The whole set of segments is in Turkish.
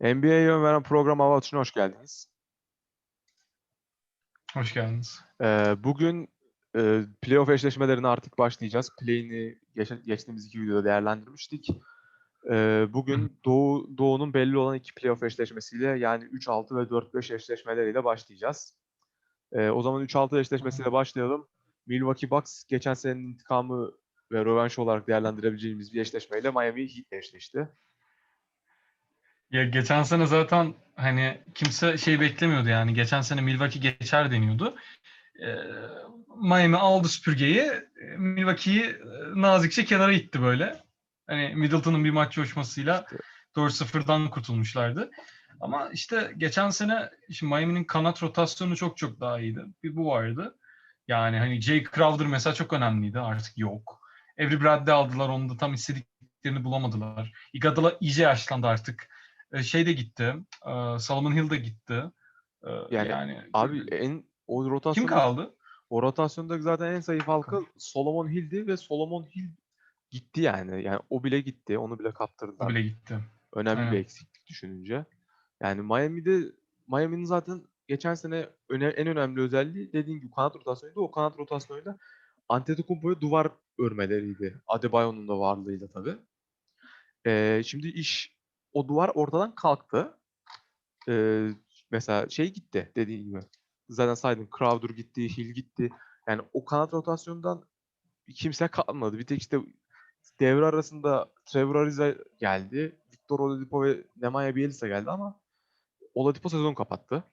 NBA'ye yön veren program Hava Atışı'na hoş geldiniz. Hoş geldiniz. Ee, bugün e, playoff eşleşmelerine artık başlayacağız. Play'ini geç- geçtiğimiz iki videoda değerlendirmiştik. Ee, bugün Doğu, Doğu'nun belli olan iki playoff eşleşmesiyle yani 3-6 ve 4-5 eşleşmeleriyle başlayacağız. Ee, o zaman 3-6 eşleşmesiyle başlayalım. Milwaukee Bucks geçen senenin intikamı ve rövanş olarak değerlendirebileceğimiz bir eşleşmeyle Miami Heat'le eşleşti. Ya geçen sene zaten hani kimse şey beklemiyordu yani. Geçen sene Milwaukee geçer deniyordu. Ee, Miami aldı süpürgeyi. Milwaukee'yi e, nazikçe kenara itti böyle. Hani Middleton'ın bir maç coşmasıyla 4-0'dan kurtulmuşlardı. Ama işte geçen sene şimdi Miami'nin kanat rotasyonu çok çok daha iyiydi. Bir bu vardı. Yani hani Jay Crowder mesela çok önemliydi. Artık yok. Avery Bradley aldılar. Onu da tam istediklerini bulamadılar. Iguodala iyice yaşlandı artık. Ee, Şey de gitti. e, Solomon Hill de gitti. Ee, Yani Yani, Abi en o kim rotasyonda kaldı? O rotasyonda zaten en zayıf halka Solomon Hill'di ve Solomon Hill gitti yani. Yani o bile gitti. Onu bile kaptırdılar. O bile gitti. Önemli bir Aynen. eksiklik düşününce. Yani Miami'de Miami'nin zaten geçen sene öne, en önemli özelliği dediğin gibi kanat rotasyonuydu. O kanat rotasyonuyla Antetokounmpo'ya duvar örmeleriydi. Adebayo'nun da varlığıyla tabii. Ee, şimdi iş o duvar ortadan kalktı. Ee, mesela şey gitti dediğin gibi. Zaten saydın Crowder gitti, Hill gitti. Yani o kanat rotasyonundan kimse kalmadı. Bir tek işte devre arasında Trevor Ariza geldi. Victor Oladipo ve Nemanja Bjelica geldi ama Oladipo sezon kapattı.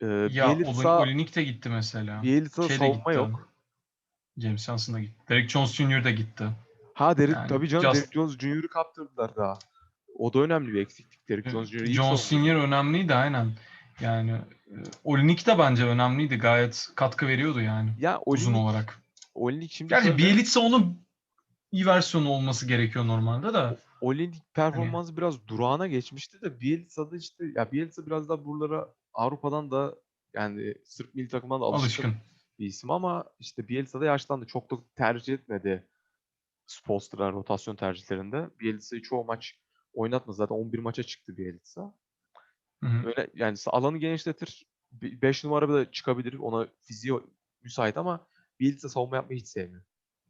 Ee, Ya Bjelica, Olinik de gitti mesela. Bjelica Şey savunma gitti. yok. James Johnson da gitti. Derek Jones Jr. da gitti. Ha Derek Yani tabii canım Just- Derek Jones Jr.'ı kaptırdılar daha. O da önemli bir eksiklik. Derek Jones Jr. iyi Jones savunmacı. Senior önemliydi aynen. Yani e, Olinik de bence önemliydi. Gayet katkı veriyordu yani Ya uzun Olinik, olarak. Olinik şimdi Gerçi şöyle- Bielitsa onun iyi versiyonu olması gerekiyor normalde de. Olinik performansı biraz durağına geçmişti de Bielitsa'da işte ya Bielitsa biraz daha buralara Avrupa'dan da yani Sırp milli takımdan da alışkın, Alışkın. bir isim ama işte Bielitsa da yaşlandı. Çok da tercih etmedi Spolstra rotasyon tercihlerinde. Bielitsa'yı çoğu maç oynatmadı. Zaten 11 maça çıktı Bielitsa. Hı hı. Öyle yani alanı genişletir. 5 numara da çıkabilir. Ona fiziği müsait ama Bielitsa savunma yapmayı hiç sevmiyor.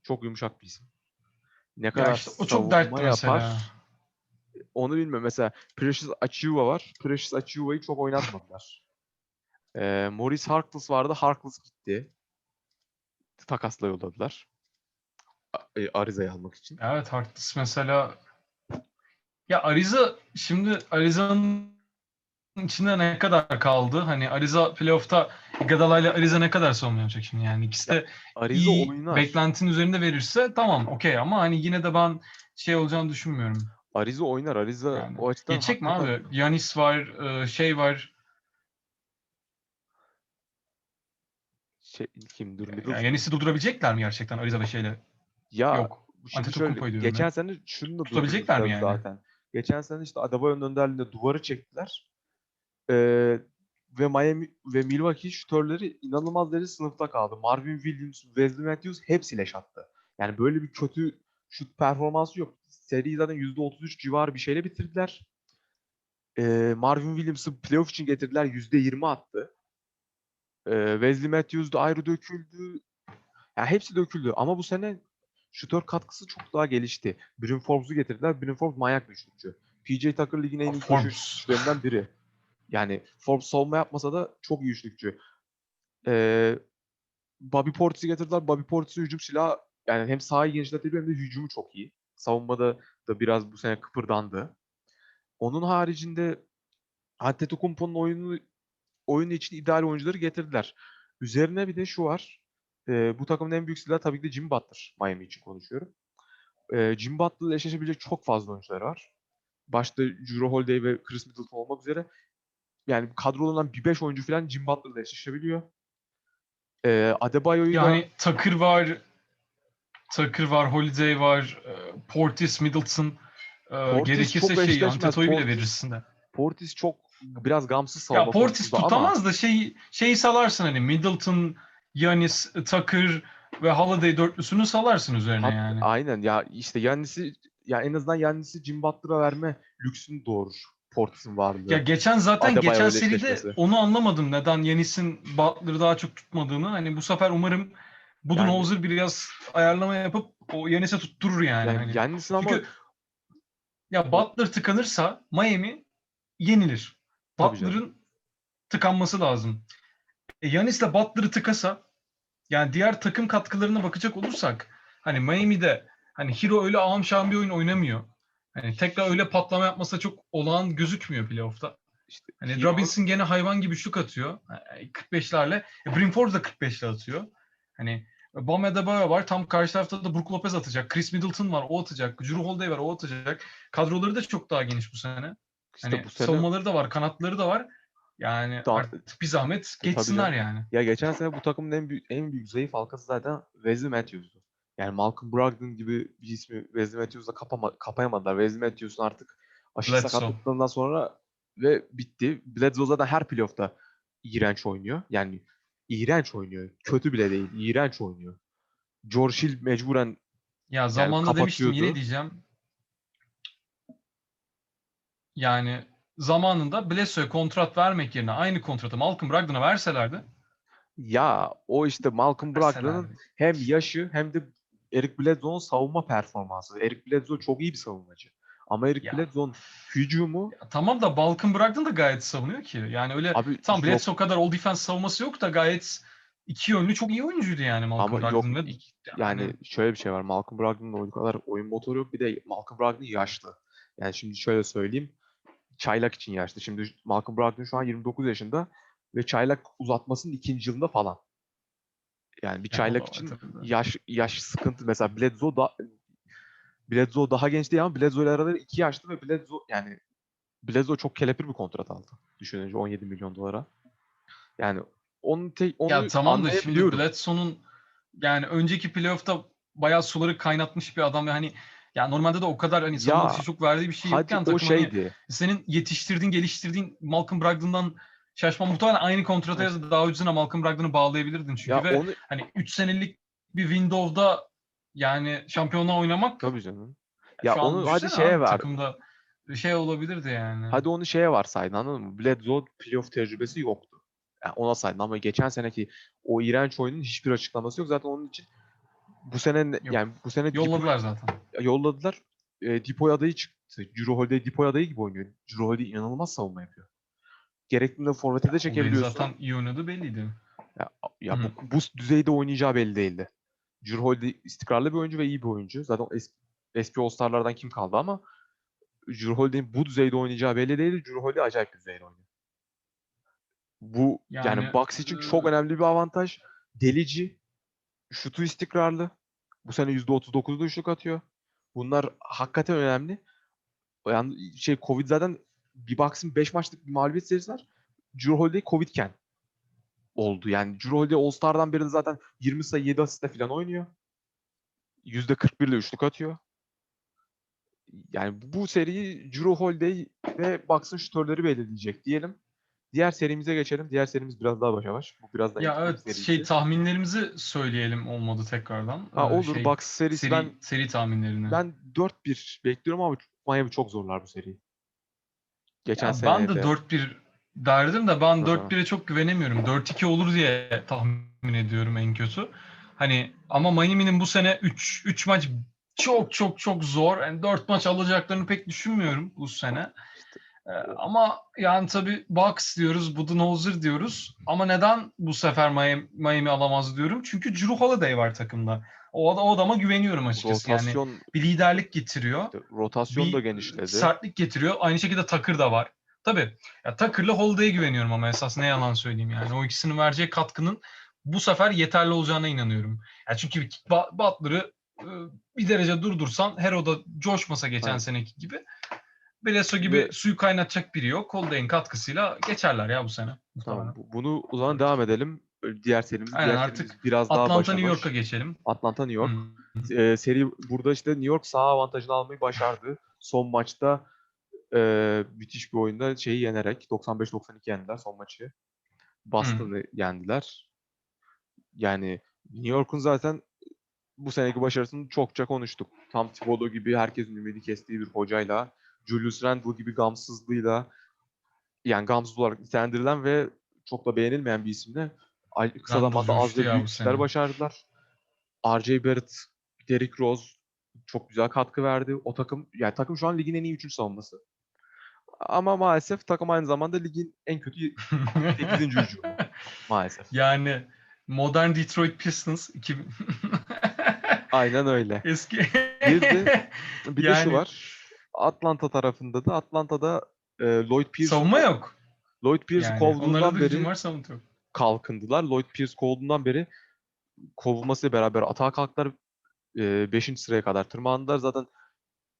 Çok yumuşak bir isim. Ne kadar işte o çok dertli savunma mesela. onu bilmiyorum. Mesela Precious Achiuwa var. Precious Achiuwa'yı çok oynatmadılar. Ee, Maurice Harkless vardı. Harkless gitti. Takasla yolladılar. E, Ariza'yı almak için. Evet haklısın mesela. Ya Ariza şimdi Ariza'nın içinde ne kadar kaldı? Hani Ariza playoff'ta Iguodala ile Ariza ne kadar savunma yapacak şimdi yani ikisi de Ariza iyi oynar. beklentinin üzerinde verirse tamam okey ama hani yine de ben şey olacağını düşünmüyorum. Ariza oynar. Ariza Yani o açıdan Geçecek mi abi? Yanis var, e, şey var. Şey, kim? Dur. Yani Yanis'i durdurabilecekler mi gerçekten Ariza ve şeyle? Ya Yok. şimdi şöyle, geçen ben. sene şunu da Tutabilecekler mi yani? zaten. Geçen sene işte Adebayo'nun önderliğinde duvarı çektiler. Ee, ve Miami ve Milwaukee şutörleri inanılmaz derece sınıfta kaldı. Marvin Williams, Wesley Matthews hepsi leş attı. Yani böyle bir kötü şut performansı yok. Seriyi zaten %33 civarı bir şeyle bitirdiler. Ee, Marvin Williams'ı playoff için getirdiler. %20 attı. Ee, Wesley Matthews da ayrı döküldü. Yani hepsi döküldü. Ama bu sene şutör katkısı çok daha gelişti. Bryn Forbes'u getirdiler. Bryn Forbes manyak bir şutçu. PJ Tucker ligin en iyi koşu Forbes. şutörlerinden biri. Yani Forbes savunma yapmasa da çok iyi üçlükçü. Ee, Bobby Portis'i getirdiler. Bobby Portis'in hücum silahı yani hem sahayı genişletebiliyor hem de hücumu çok iyi. Savunmada da biraz bu sene kıpırdandı. Onun haricinde Antetokounmpo'nun oyunu oyunu için ideal oyuncuları getirdiler. Üzerine bir de şu var. Ee, bu takımın en büyük silahı tabii ki de Jimmy Butler. Miami için konuşuyorum. Ee, Jimmy Butler'la eşleşebilecek çok fazla oyuncular var. Başta Jrue Holiday ve Chris Middleton olmak üzere. Yani kadrolanan bir 5 oyuncu falan Jimmy Butler'la eşleşebiliyor. Ee, Adebayo'yu da Yani Tucker var, Tucker var, Holiday var, e, Portis, Middleton. e, Portis gerekirse çok şey. Anteto'yu bile verirsin de. Portis çok biraz gamsız savunma Ya Portis konusunda ama tutamaz da şey şeyi salarsın hani Middleton, Yanis, Tucker ve Holiday dörtlüsünü salarsın üzerine Hat- yani. Aynen ya işte Yannis'i ya en azından Yannis'i Jimmy Butler'a verme lüksünü doğurur Portis'in varlığı. Ya geçen zaten Adebayo geçen seride onu anlamadım neden Yanis'in Butler'ı daha çok tutmadığını. Hani bu sefer umarım Budenholzer biraz ayarlama yapıp o Yanis'e tutturur yani. yani Hani. Giannis'in ama Çünkü ya Butler tıkanırsa Miami yenilir. Butler'ın tıkanması lazım. E, Yanis'le Butler'ı tıkasa yani diğer takım katkılarına bakacak olursak hani Miami'de hani Hero öyle ağam şahım bir oyun oynamıyor. Hani tekrar öyle patlama yapmasa çok olağan gözükmüyor playoff'ta. işte Hani Hero- Robinson gene hayvan gibi şut atıyor. Yani 45'lerle. E, Brimford da 45'le atıyor. Hani Bam Adebayo var. Tam karşı tarafta da Brook Lopez atacak. Chris Middleton var. O atacak. Drew Holiday var. O atacak. Kadroları da çok daha geniş bu sene. işte Hani bu sene savunmaları da var. Kanatları da var. Yani Daha- artık bir zahmet E, geçsinler yani. ya geçen sene bu takımın en büyük en büyük zayıf halkası zaten Wesley Matthews'du. Yani Malcolm Brogdon gibi bir ismi Wesley Matthews'la kapama, kapayamadılar. Wesley Matthews'un artık aşırı sakatlıklarından sonra ve bitti. Bledsoe zaten her playoff'ta iğrenç oynuyor. Yani iğrenç oynuyor. Kötü bile değil. iğrenç oynuyor. George Hill mecburen Ya zamanında demiştim yine diyeceğim. Yani zamanında Bledsoe'ya kontrat vermek yerine aynı kontratı Malcolm Brogdon'a verselerdi. ya o işte Malcolm Brogdon'ın hem yaşı hem de Eric Bledsoe'nun savunma performansı. Eric Bledsoe çok iyi bir savunmacı. Ama Eric Ya. Bledsoe'nun hücumu Ya tamam da Malcolm Brogdon da gayet savunuyor ki. Yani öyle abi tam yok, Bledsoe kadar all defense savunması yok da gayet iki yönlü çok iyi oyuncuydu yani Malcolm Ama yok, Brogdon. ve yani şöyle bir şey var. Malcolm Brogdon'un o kadar oyun motoru yok. Bir de Malcolm Brogdon yaşlı. Yani şimdi şöyle söyleyeyim. Çaylak için yaşlı. Şimdi Malcolm Brogdon şu an 29 yaşında ve çaylak uzatmasının ikinci yılında falan. Yani bir çaylak o- için yaş yaş sıkıntı. Mesela Bledsoe da Bledsoe daha genç değil ama Bledsoe ile araları 2 yaşlı ve Bledsoe yani Bledsoe çok kelepir bir kontrat aldı. Düşününce 17 milyon dolara. Yani onun tek onu Ya tamam da şimdi. Bledsoe'nun yani önceki playoff'ta bayağı suları kaynatmış bir adam ve hani ya normalde de o kadar hani savunma dışı çok verdiği bir şey Hadi yokken o hani şeydi. senin yetiştirdiğin, geliştirdiğin Malcolm Brogdon'dan şaşman muhtemelen aynı kontrata ya da daha ucuzuna Malcolm Brogdon'u bağlayabilirdin çünkü Ya ve onu hani 3 senelik bir window'da yani şampiyonluğa oynamak tabii canım. şu Ya an onu hadi şeye abi ver. takımda şey olabilirdi yani. Hadi onu şeye varsaydın anladın mı? Bledsoe playoff tecrübesi yoktu. Yani ona saydın ama geçen seneki o iğrenç oyunun hiçbir açıklaması yok. Zaten onun için bu sene ne- Yok. yani bu sene Yolladılar zaten. Yolladılar. E, Dipoy adayı çıktı. Drew Holiday Dipoy adayı gibi oynuyor. Drew Holiday inanılmaz savunma yapıyor. Gerektiğinde forvete de çekebiliyorsun. zaten iyi oynadığı belliydi. Ya, ya Hı bu, bu düzeyde oynayacağı belli değildi. Drew Holiday istikrarlı bir oyuncu ve iyi bir oyuncu. Zaten es, eski All-Star'lardan kim kaldı ama Drew Holiday'in bu düzeyde oynayacağı belli değildi. Drew Holiday acayip bir düzeyde oynuyor. Bu yani, Yani, Bucks için çok önemli bir avantaj. Delici, şutu istikrarlı. Bu sene %39'da üçlük atıyor. Bunlar hakikaten önemli. Yani şey Covid zaten bir Bucks'ın 5 maçlık bir mağlubiyet serisi var. Drew Holiday Covid'ken oldu. Yani Drew Holiday All-Star'dan beri zaten 20 sayı 7 asiste falan oynuyor. %41 ile üçlük atıyor. Yani bu seriyi Drew Holiday ve Bucks'ın şutörleri belirleyecek diyelim. Diğer serimize geçelim. Diğer serimiz biraz daha başa baş. Bu biraz da Ya evet serisi. şey tahminlerimizi söyleyelim olmadı tekrardan. ha, Ee, olur. şey, Bucks serisi seri, ben seri tahminlerini. ben 4-1 bekliyorum ama Miami çok zorlar bu seriyi. Geçen sene ben de 4-1 derdim de ben Hı hı. 4-1'e çok güvenemiyorum. 4-2 olur diye tahmin ediyorum en kötü. Hani ama Miami'nin bu sene 3 3 maç çok çok çok zor. Yani 4 maç alacaklarını pek düşünmüyorum bu sene. Ee, ama yani tabii Bucks diyoruz, Budenholzer diyoruz. Ama neden bu sefer Miami, Miami alamaz diyorum? Çünkü Drew Holiday var takımda. O, o adama güveniyorum açıkçası. Yani rotasyon bir liderlik getiriyor rotasyon bir da genişledi. sertlik getiriyor. Aynı şekilde Takır da var. Tabii. Ya Takır'la Holiday'e güveniyorum ama esas ne yalan söyleyeyim yani. O ikisinin vereceği katkının bu sefer yeterli olacağına inanıyorum. Ya çünkü Butler'ı e, bir derece durdursan Hero da coşmasa geçen Evet. seneki gibi Bledsoe gibi Ve- suyu kaynatacak biri yok. Holiday'in katkısıyla geçerler ya bu sene. Tamam. bu- Bunu o zaman devam edelim. Diğer serimiz, Aynen, diğer artık serimiz biraz daha Atlanta başa New. York'a geçelim. Atlanta New York. Ee, seri burada işte New York sağ avantajını almayı başardı. Son maçta e, müthiş bir oyunda şeyi yenerek 95-92 yendiler son maçı. Boston'ı yendiler. Yani New York'un zaten bu seneki başarısını çokça konuştuk. Tam Thibodeau gibi herkesin ümidi kestiği bir hocayla Julius Randle gibi gamsızlığıyla yani gamsız olarak nitelendirilen ve çok da beğenilmeyen bir isimle kısa zamanda az ve büyük işler başardılar. R.J. Barrett, Derrick Rose çok güzel katkı verdi. O takım yani takım şu an ligin en iyi üçüncü savunması. Ama maalesef takım aynı zamanda ligin en kötü 8. hücumu. Maalesef. yani modern Detroit Pistons 2000 Aynen öyle. eski Bir de bir de şu Yani- var. Atlanta tarafında da Atlanta'da e, Lloyd Pierce savunma yok. Lloyd Pierce Yani kovduğundan beri hücum var savunma yok. kalkındılar. Lloyd Pierce kovduğundan beri kovulmasıyla beraber atağa kalktılar. 5. sıraya kadar tırmandılar. Zaten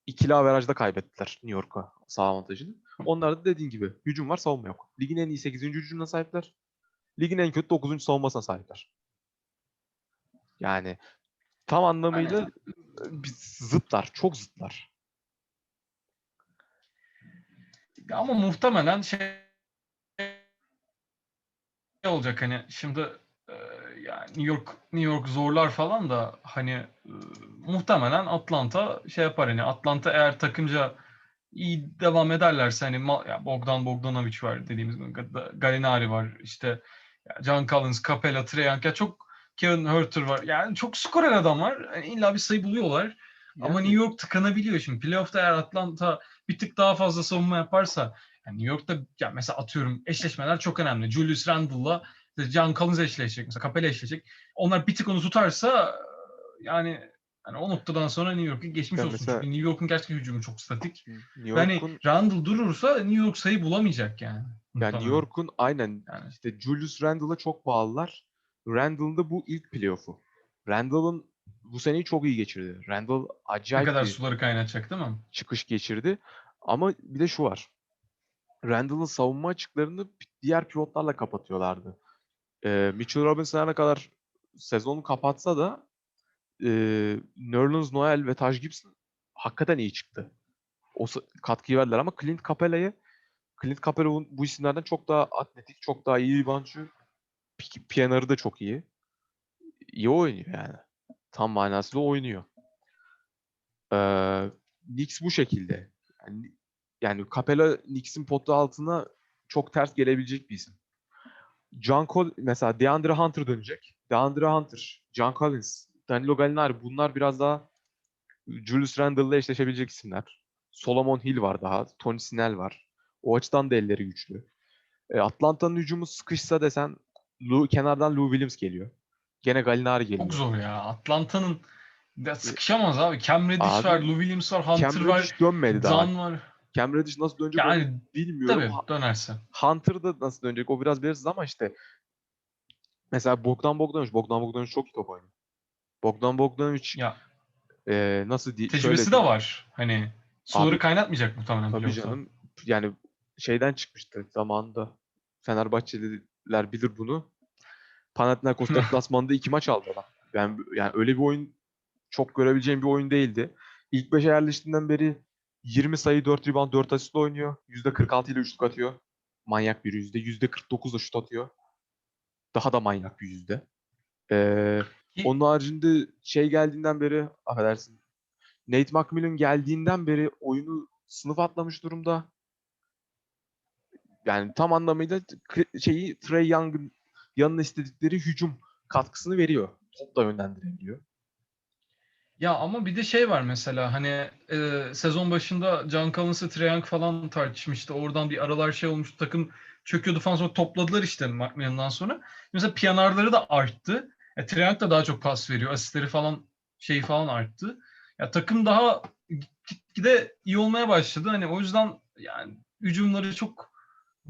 ikili averajda kaybettiler New York'a sağ avantajını. Onlar da dediğin gibi hücum var savunma yok. Ligin en iyi 8. hücumuna sahipler. Ligin en kötü 9. savunmasına sahipler. Yani tam anlamıyla Aynen. e, zıtlar. Çok zıtlar. Ama muhtemelen şey olacak hani şimdi e, yani New York New York zorlar falan da hani e, muhtemelen Atlanta şey yapar hani Atlanta eğer takımca iyi devam ederlerse hani ya Bogdan Bogdanovic var dediğimiz gibi Ga- Gallinari var işte John Collins, Capella, Trae Young ya çok Kevin Huerter var. Yani çok skorer adam var. Yani illa bir sayı buluyorlar. Ama Yani- New York tıkanabiliyor şimdi. Playoff'ta eğer Atlanta bir tık daha fazla savunma yaparsa yani New York'ta ya mesela atıyorum eşleşmeler çok önemli. Julius Randle'la John Collins eşleşecek mesela Capella eşleşecek. Onlar bir tık onu tutarsa yani yani o noktadan sonra New York'un geçmiş Ya olsun. mesela- Çünkü New York'un gerçekten hücumu çok statik. New Yani Randle durursa New York sayı bulamayacak yani. yani. New York'un aynen Yani. işte Julius Randle'a çok bağlılar. Randle'ın da bu ilk playoff'u. Randle'ın bu seneyi çok iyi geçirdi. Randle ne acayip kadar bir suları kaynatacak değil mi? çıkış geçirdi. Ama bir de şu var. Randle'ın savunma açıklarını diğer pivotlarla kapatıyorlardı. Ee, Mitchell Robinson ne kadar sezonu kapatsa da e, Nerlens Noel ve Taj Gibson hakikaten iyi çıktı. O katkıyı verdiler ama Clint Capella'yı Clint Capella bu- isimlerden çok daha atletik, çok daha iyi reboundçı. Pi- Piyanarı da çok iyi. İyi oynuyor yani. Tam manasıyla oynuyor. Ee, Knicks bu şekilde. Yani, yani Capella Knicks'in potu altına çok ters gelebilecek bir isim. John Col mesela DeAndre Hunter dönecek. DeAndre Hunter, John Collins, Danilo Gallinari bunlar biraz daha Julius Randle'la eşleşebilecek isimler. Solomon Hill var daha. Tony Snell var. O açıdan da elleri güçlü. E, Atlanta'nın hücumu sıkışsa desen Lou, kenardan Lou Williams geliyor. Gene Gallinari geliyor. Çok zor ya. Atlanta'nın sıkışamaz abi. Cam Reddish var, Lou Williams var, Hunter Cam var, Reddish dönmedi daha. Zan var. Cam Reddish nasıl dönecek Yani bilmiyorum. tabii dönerse. Hunter da nasıl dönecek o biraz belirsiz ama işte mesela Bogdan Bogdanovic, Bogdan Bogdanovic çok iyi top oynuyor. Bogdan Bogdanovic Ya e, nasıl diye tecrübesi de var. Hani suları Abi- kaynatmayacak muhtemelen Tabii canım. Yani şeyden çıkmıştı zamanında. Fenerbahçeliler bilir bunu. Panathinaikos deplasmanında iki maç aldı adam. Yani, yani öyle bir oyun çok görebileceğim bir oyun değildi. İlk beşe yerleştiğinden beri 20 sayı, 4 rebound, 4 asist oynuyor. %46 ile üçlük atıyor. Manyak bir yüzde. %49 da şut atıyor. Daha da manyak bir yüzde. Ee, onun haricinde şey geldiğinden beri, affedersin, Nate McMillan geldiğinden beri oyunu sınıf atlamış durumda. Yani tam anlamıyla şeyi Trey Young'ın yanına istedikleri hücum katkısını veriyor. Topla yönlendirebiliyor. Ya ama bir de şey var mesela hani e, sezon başında John Collins'ı Young falan tartışmıştı. Oradan bir aralar şey olmuştu. Takım çöküyordu falan sonra topladılar işte McMillan'dan sonra. Mesela piyanarları da arttı. E, Young da daha çok pas veriyor. Asistleri falan şeyi falan arttı. Ya takım daha gitgide iyi olmaya başladı. Hani o yüzden yani hücumları çok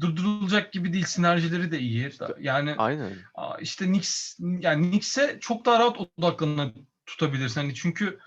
durdurulacak gibi değil. Sinerjileri de iyi. Yani Aynen. İşte Knicks yani Knicks'e çok daha rahat odaklanıp tutabilirsin. Hani çünkü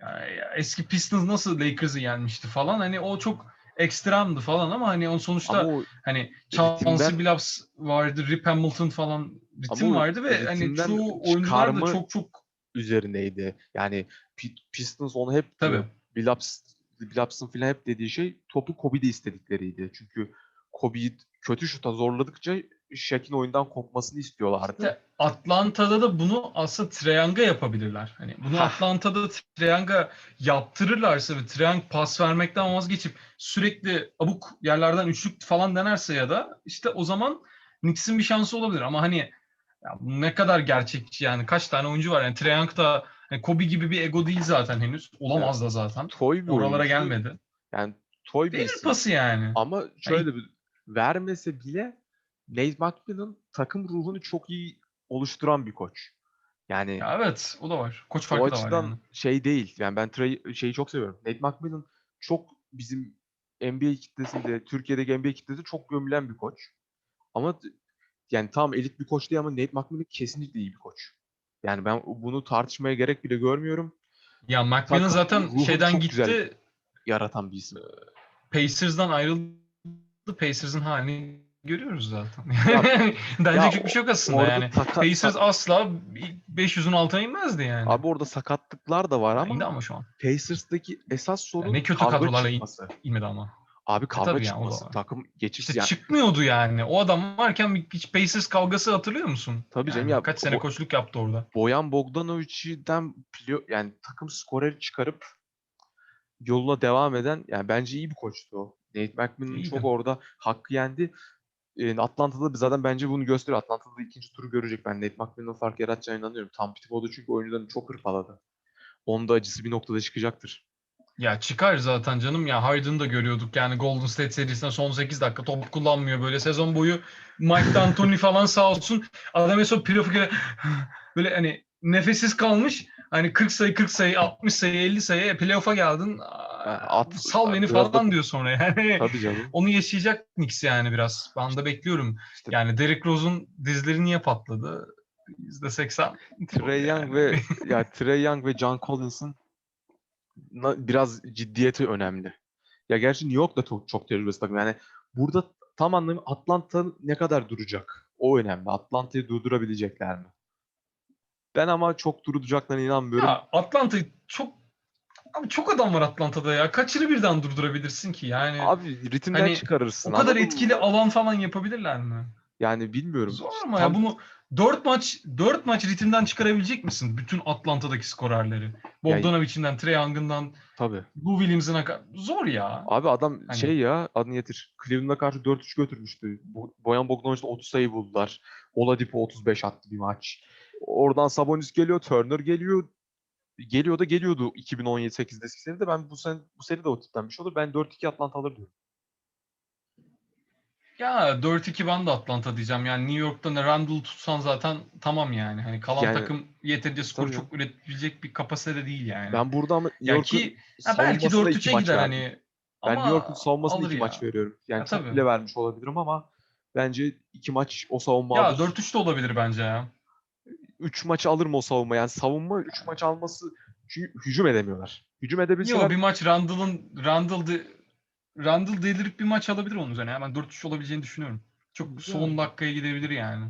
yani eski Pistons nasıl Lakers'ı yenmişti falan hani o çok ekstremdi falan ama hani onun sonuçta Ama o hani Chauncey ritimden- Billups vardı, Rip Hamilton falan ritim vardı ve hani ritimden çoğu oyuncular da çok çok üzerineydi. Yani Pi- Pistons onu hep tabii. Billups, Billups'ın filan hep dediği şey topu Kobe'de istedikleriydi. Çünkü Kobe'yi kötü şuta zorladıkça Shaq'in oyundan kopmasını istiyorlardı. İşte Atlanta'da da bunu aslında Triang'a yapabilirler. Hani bunu Hah. Atlanta'da Triang'a yaptırırlarsa ve Triang pas vermekten vazgeçip sürekli abuk yerlerden üçlük falan denerse ya da işte o zaman Knicks'in bir şansı olabilir. Ama hani ya ne kadar gerçekçi yani kaç tane oyuncu var yani Triang da hani Kobe gibi bir ego değil zaten henüz. Olamaz da zaten. Toy bir Oralara oyuncu. gelmedi. Yani toy bir isim. pası yani. Ama şöyle bir vermese bile Nate McMillan takım ruhunu çok iyi oluşturan bir koç. Yani Ya evet o da var. Koç o farkı da var açıdan yani. şey değil. Yani ben Trey, şeyi çok seviyorum. Nate McMillan çok bizim NBA kitlesinde, Türkiye'deki NBA kitlesinde çok gömülen bir koç. Ama yani tam elit bir koç değil ama Nate McMillan kesinlikle iyi bir koç. Yani ben bunu tartışmaya gerek bile görmüyorum. Ya McMillan zaten şeyden gitti. Yaratan bir isim. Pacers'dan ayrıldı. Pacers'ın halini görüyoruz zaten. Ya- Bence ya bir şey yok aslında yani. taka- Pacers asla 500'ün altına inmezdi yani. Abi orada sakatlıklar da var ama, İndi ama şu an. Pacers'daki esas sorun ne kötü kadrolarla çıkması. İnmedi ama. Abi kavga tabii yani, çıkması. var. Takım geçiş İşte yani. çıkmıyordu yani. O adam varken hiç Pacers kavgası hatırlıyor musun? Tabii canım Yani ya, Kaç sene koçluk yaptı orada. Boyan Bogdanovic'den yani takım skoreri çıkarıp yoluna devam eden yani bence iyi bir koçtu o. Nate McMillan'ın çok orada hakkı yendi. Ee, Atlanta'da zaten bence bunu gösteriyor. Atlanta'da ikinci turu görecek. Ben Nate McMillan'ın fark yaratacağına inanıyorum. Tam Thibodeau çünkü oyuncularını çok hırpaladı. Onun da acısı bir noktada çıkacaktır. Ya çıkar zaten canım ya Harden'ı da görüyorduk yani Golden State serisinde son 8 dakika top kullanmıyor böyle sezon boyu Mike D'Antoni falan sağ olsun adam en son playoff'a göre böyle hani nefessiz kalmış hani 40 sayı 40 sayı 60 sayı 50 sayı playoff'a geldin at- sal beni da- falan diyor sonra yani Tabii canım. onu yaşayacak Knicks yani biraz ben de bekliyorum İşte yani Derrick Rose'un dizleri niye patladı %80 Trey Young Yani. ve ya Trey Young ve John Collins'ın biraz ciddiyeti önemli. Ya gerçi New York da çok, çok tecrübesi takım. Yani burada tam anlamı Atlanta ne kadar duracak? O önemli. Atlanta'yı durdurabilecekler mi? Ben ama çok duracaklarına inanmıyorum. Ya Atlanta çok abi çok adam var Atlanta'da ya. Kaçını birden durdurabilirsin ki yani? Abi ritimden hani çıkarırsın. o kadar anladın mı? etkili alan falan yapabilirler mi? Yani bilmiyorum. Zor ama Tam- ya bunu 4 maç 4 maç ritimden çıkarabilecek misin bütün Atlanta'daki skorerleri? Bogdanovic'inden, Trae Young'ından, Tabii. Lou Williams'ına. Zor ya. Abi adam Hani- şey ya adını getir. Cleveland'a karşı 4-3 götürmüştü. Bo- Boyan Bogdanovic'de 30 sayı buldular. Oladipo 35 attı bir maç. Oradan Sabonis geliyor, Turner geliyor. Geliyor da geliyordu 2017-8'deki senede. Ben bu sene bu sene de o tipten bir şey olur. Ben 4-2 Atlanta alır diyorum. Ya 4-2 ben de Atlanta diyeceğim. Yani New York'ta ne Randall tutsan zaten tamam yani. Hani kalan Yani- takım yeterince skor Tabii. çok üretebilecek bir kapasitede değil yani. Ben burada ama New York'un ki ya belki savunmasına iki 4-3'e maç gider verdim. hani. Ben Ama New York'un savunmasına iki ya. maç veriyorum. Yani Ya çok bile vermiş olabilirim ama bence iki maç o savunma Ya alır. 4-3 de olabilir bence ya. 3 maç alır mı o savunma? Yani savunma 3 maç alması çünkü hücum edemiyorlar. Hücum edebilseler Yok bir maç Randall'ın Randall de, Randall delirip bir maç alabilir onun üzerine. ya. Ben 4-3 olabileceğini düşünüyorum. Çok son dakikaya gidebilir yani.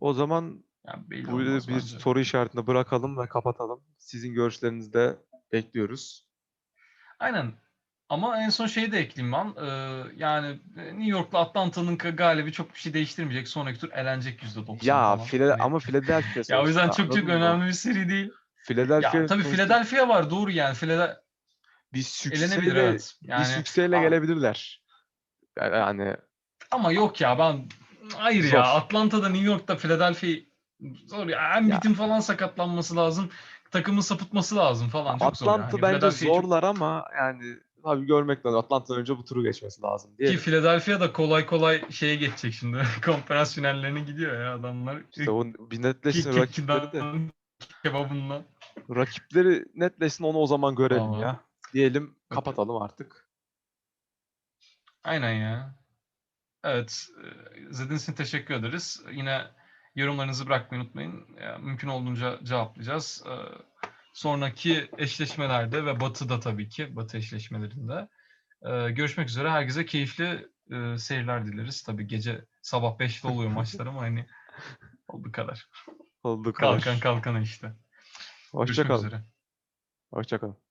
o zaman yani Bu bir bence. soru işaretinde bırakalım ve kapatalım. Sizin görüşlerinizi de bekliyoruz. Aynen. Ama en son şeyi de ekleyeyim ben. Ee, yani New York'la Atlanta'nın galibi çok bir şey değiştirmeyecek. Sonraki tur elenecek %90 Ya falan. Fila- Hani- ama Philadelphia ya o yüzden çok çok önemli bir seri değil. Philadelphia Ya tabii sonuçta Philadelphia var doğru yani. Philadelphia bir elenebilir sükseyle, evet. bir Yani sükseyle Aa. gelebilirler. Yani Ama yok ya ben hayır Zor. ya Atlanta'da New York'ta Philadelphia zor ya. Embiid'in falan sakatlanması lazım. Takımın sapıtması lazım falan. Çok zor Atlanta yani. bence Philadelphia'yı çok- zorlar ama yani tabii görmek lazım. Atlanta'dan önce bu turu geçmesi lazım diye. Ki Philadelphia da kolay kolay şeye geçecek şimdi. Konferans finallerine gidiyor ya adamlar. İşte o bir netleşsin rakipleri de. kebabından. Rakipleri netleşsin onu o zaman görelim Tamam. ya. Diyelim kapatalım artık. Aynen ya. Evet. e, izlediğiniz için teşekkür ederiz. Yine yorumlarınızı bırakmayı unutmayın. Mümkün olduğunca cevaplayacağız. Sonraki eşleşmelerde ve Batı'da tabii ki, Batı eşleşmelerinde. e, Görüşmek üzere. Herkese keyifli e, seyirler dileriz. Tabii gece sabah 5'te oluyor maçlar ama hani olduğu kadar. Oldu Kalkan kalkana işte. Hoşça Görüşmek